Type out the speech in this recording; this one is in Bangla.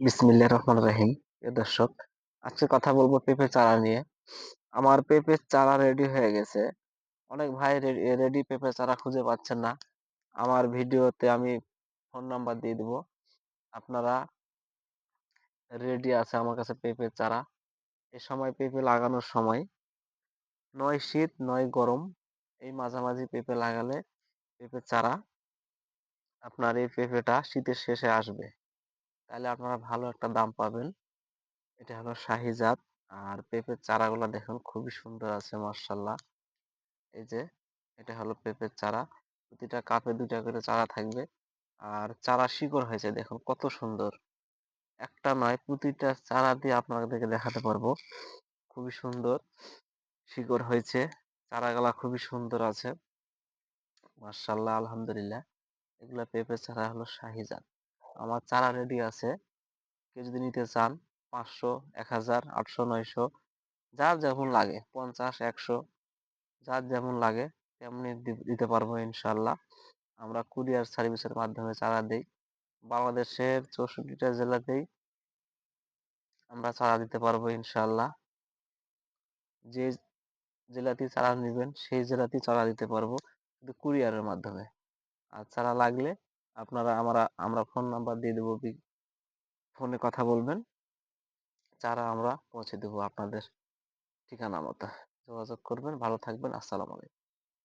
বিসমিল্লাহ রহমান রাহিম এ দর্শক। আজকে কথা বলব পেঁপে চারা নিয়ে। আমার পেঁপে চারা রেডি হয়ে গেছে। অনেক ভাই রেডি পেঁপে চারা খুঁজে পাচ্ছেন না। আমার ভিডিওতে আমি ফোন নাম্বার দিয়ে দিব। আপনারা রেডি আছে আমার কাছে পেঁপে চারা। এ সময় পেঁপে লাগানোর সময় নয় শীত, নয় গরম, এই মাঝামাঝি পেঁপে লাগালে পেঁপে চারা আপনার এই পেঁপেটা শীতের শেষে আসবে। তাহলে আপনারা ভালো একটা দাম পাবেন। এটা হলো শাহি জাত আর পেঁপের চারাগুলো দেখুন, খুবই সুন্দর আছে মার্শাল্লাহ এই যে, এটা হলো পেঁপের চারা। প্রতিটা কাপে দুইটা করে চারা থাকবে। আর চারা শিকড় হয়েছে, দেখুন কত সুন্দর। একটা নয়, প্রতিটা চারা দিয়ে আপনাদেরকে দেখাতে পারব। খুবই সুন্দর শিকড় হয়েছে। চারাগুলা খুবই সুন্দর আছে। মার্শাল্লাহ আলহামদুলিল্লাহ। এগুলা পেঁপের চারা হলো শাহি জাত আমার চারা রেডি আছে। কেউ যদি নিতে চান, পাঁচশো, এক হাজার, আটশো, নয়শো, যার যেমন লাগে, পঞ্চাশ, একশো, যার যেমন লাগে, তেমনি দিতে পারব ইনশাল্লাহ। আমরা কুরিয়ার সার্ভিসের মাধ্যমে চারা দিই। বাংলাদেশের চৌষট্টিটা জেলাতেই আমরা চারা দিতে পারব ইনশাল্লাহ। যে জেলাতেই চারা নেবেন, সেই জেলাতেই চারা দিতে পারব। কিন্তু কুরিয়ারের মাধ্যমে। আর চারা লাগলে আপনারা আমরা আমরা ফোন নাম্বার দিয়ে দেবো ফোনে কথা বলবেন। যারা আমরা পৌঁছে দেবো আপনাদের ঠিকানা মতো। যোগাযোগ করবেন। ভালো থাকবেন। আসসালামু আলাইকুম।